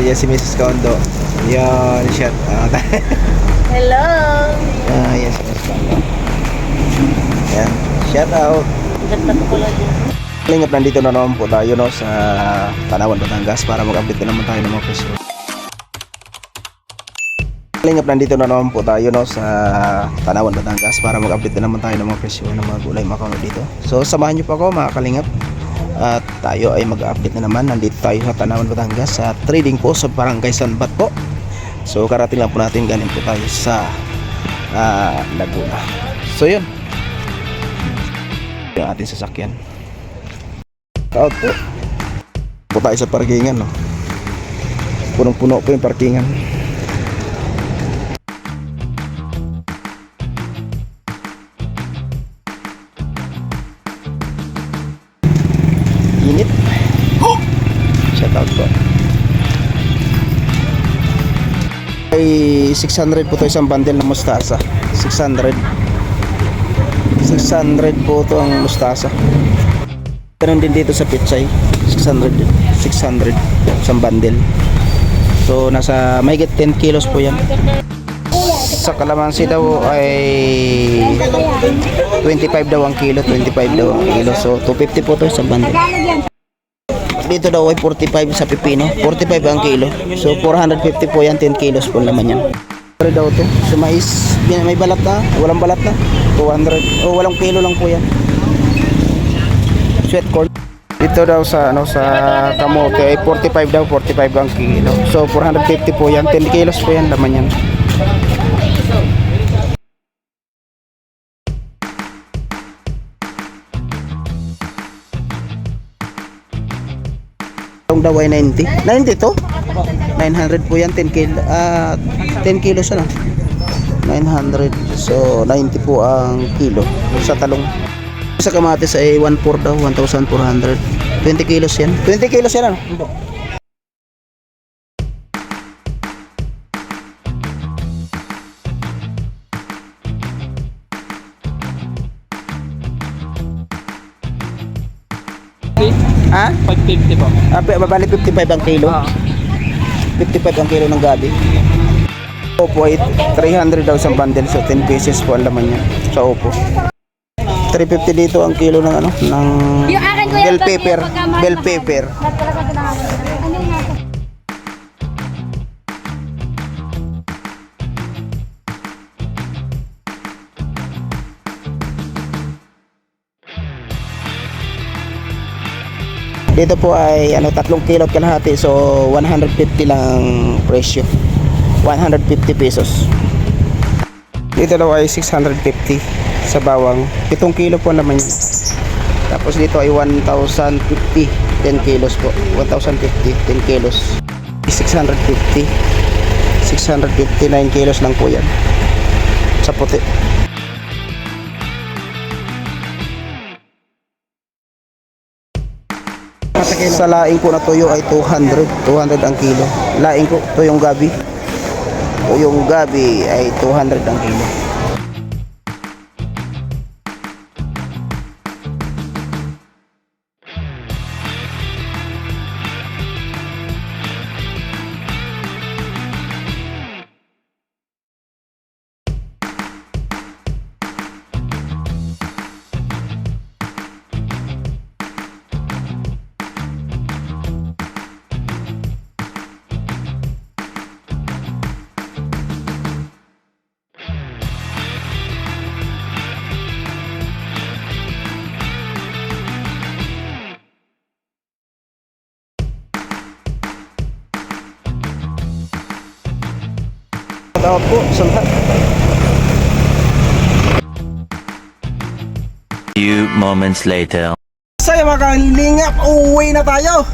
yan si Mrs. Kondo. Yan, shout out. Hello! ah, si Mrs. Kondo. Yan, shout out. Ganda ko pala din. Kalingap, nandito na naman po tayo no, sa Tanawan, Batangas para mag-update na naman tayo ng mga presyo. Kalingap, nandito na naman po tayo no, sa Tanawan, Batangas para mag-update na naman tayo ng mga presyo ng mga gulay makano dito. So samahan niyo pa ako mga kalingap at tayo ay mag-update na naman. Nandito tayo sa Tanawan, Batangas sa trading post sa Barangay Sanbat po. So karating lang po natin ganin po tayo sa ah, Laguna. So yun. Yung ating sasakyan. Out po. Po tayo sa parkingan, no? Punong-puno po yung parkingan. Po. Ay 600 po to isang bundle ng mustasa. 600. 600 po to ang mustasa. Ganun din dito sa Pitsay. 600 din. 600 isang bundle. So nasa may 10 kilos po yan. Sa kalamansi daw ay 25 daw ang kilo, 25 daw ang kilo. So 250 po to isang bundle. Dito daw ay 45 sa pipino, 45 ang kilo. So 450 po yan, 10 kilos po naman yan. Pero daw to, sa mais, may balat na, walang balat na. 200, oh walang kilo lang po yan. Sweet corn. Dito daw sa ano sa kamote ay 45 daw, 45 ang kilo. So 450 po yan, 10 kilos po yan laman yan. Yung daw ay 90. 90 to? 900 po yan, 10 kilo. Ah, 10 kilos ano? 900. So 90 po ang kilo sa talong. Sa kamatis ay 1.4 daw, 1,400. 20 kilos yan. 20 kilos yan ano? Ha? 550 po. Ah, ba- bali 55 ang kilo. Ah. 55 ang kilo ng gabi. Opo ay 300 daw isang bundle so 10 pieces po ang laman niya sa Opo. 350 dito ang kilo ng ano ng bell pepper, bell pepper. Dito po ay ano 3 kilo at kalahati so 150 lang presyo. 150 pesos. Dito daw ay 650 sa bawang. 7 kilo po naman yun. Tapos dito ay 1,050 10 kilos po. 1,050 10 kilos. 650 659 kilos lang po yan. Sa puti. Sa laing ko na tuyo ay 200. 200 ang kilo. Laing ko, tuyong gabi. Tuyong gabi ay 200 ang kilo. Shout po sa lahat. Few moments later. Yung mga kalingap, uwi na tayo.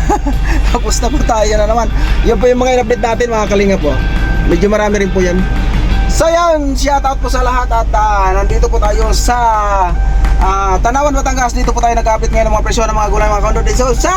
Tapos na po tayo na naman. Yan po yung mga in-update natin mga kalingap po. Medyo marami rin po yan. So yan, shout out po sa lahat at ah, nandito po tayo sa ah, Tanawan, Batangas. Dito po tayo nag-update ngayon ng mga presyo ng mga gulay mga kondo. So, sa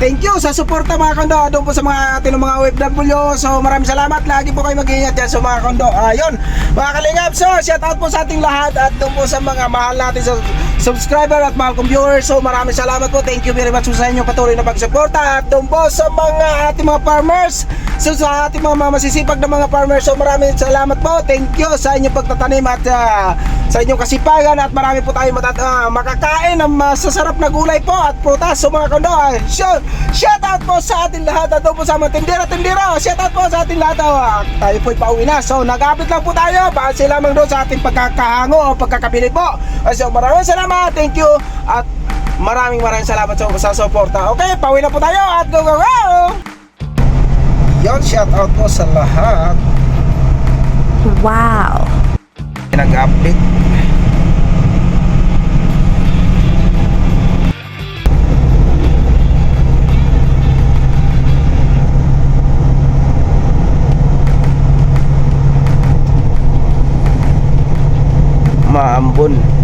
thank you sa suporta mga kondo. Doon po sa mga ating mga OFW. So, maraming salamat. Lagi po kayo mag-iingat yan sa mga kondo. Ayun, mga kalingap. So, shout out po sa ating lahat at doon po sa mga mahal natin sa subscriber at mahal kong viewers. So, maraming salamat po. Thank you very much sa inyong patuloy na pagsuporta. At doon po sa mga ating mga farmers. So, sa ating mga, masisipag na mga farmers. So, maraming salamat po. Thank you sa inyong pagtatanim at ah, sa inyong kasipagan at marami po tayo matat ah, makakain ng masasarap na gulay po at prutas. So mga kondo, ah, shout, shout out po sa ating lahat at po sa mga tindera tindera. Shout out po sa ating lahat. ah, tayo po'y pauwi na. So nag-update lang po tayo. Base lamang doon sa ating pagkakahango o pagkakabili po. So maraming salamat. Thank you. At maraming maraming salamat sa, sa suporta. Okay, pauwi na po tayo at go go go! Yon, shout out po sa lahat. Wow. Nag-update. Maambon.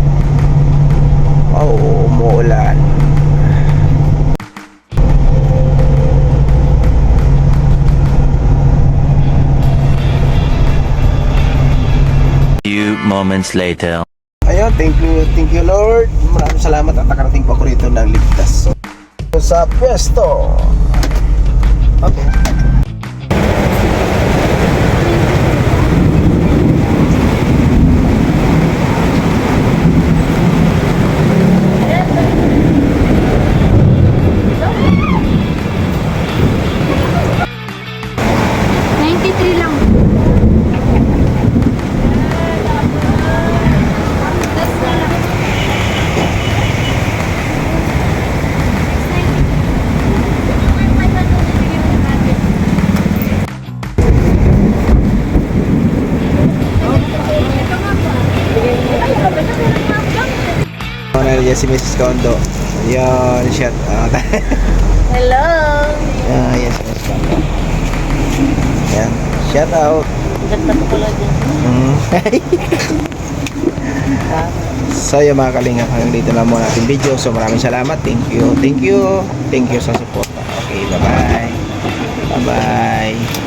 Moments later. Ayun, thank you, thank you Lord. Maraming salamat at nakarating po ako rito ng ligtas. So, sa pwesto. Okay. Si Mrs. Kondo. Ayun, shout out. Hello. Ah, yes, Mrs. Kondo. Yan, shout out. Ganda po pala dyan. Mm. so yung mga kalingap hanggang dito na muna ating video so maraming salamat thank you thank you thank you sa support okay bye bye bye bye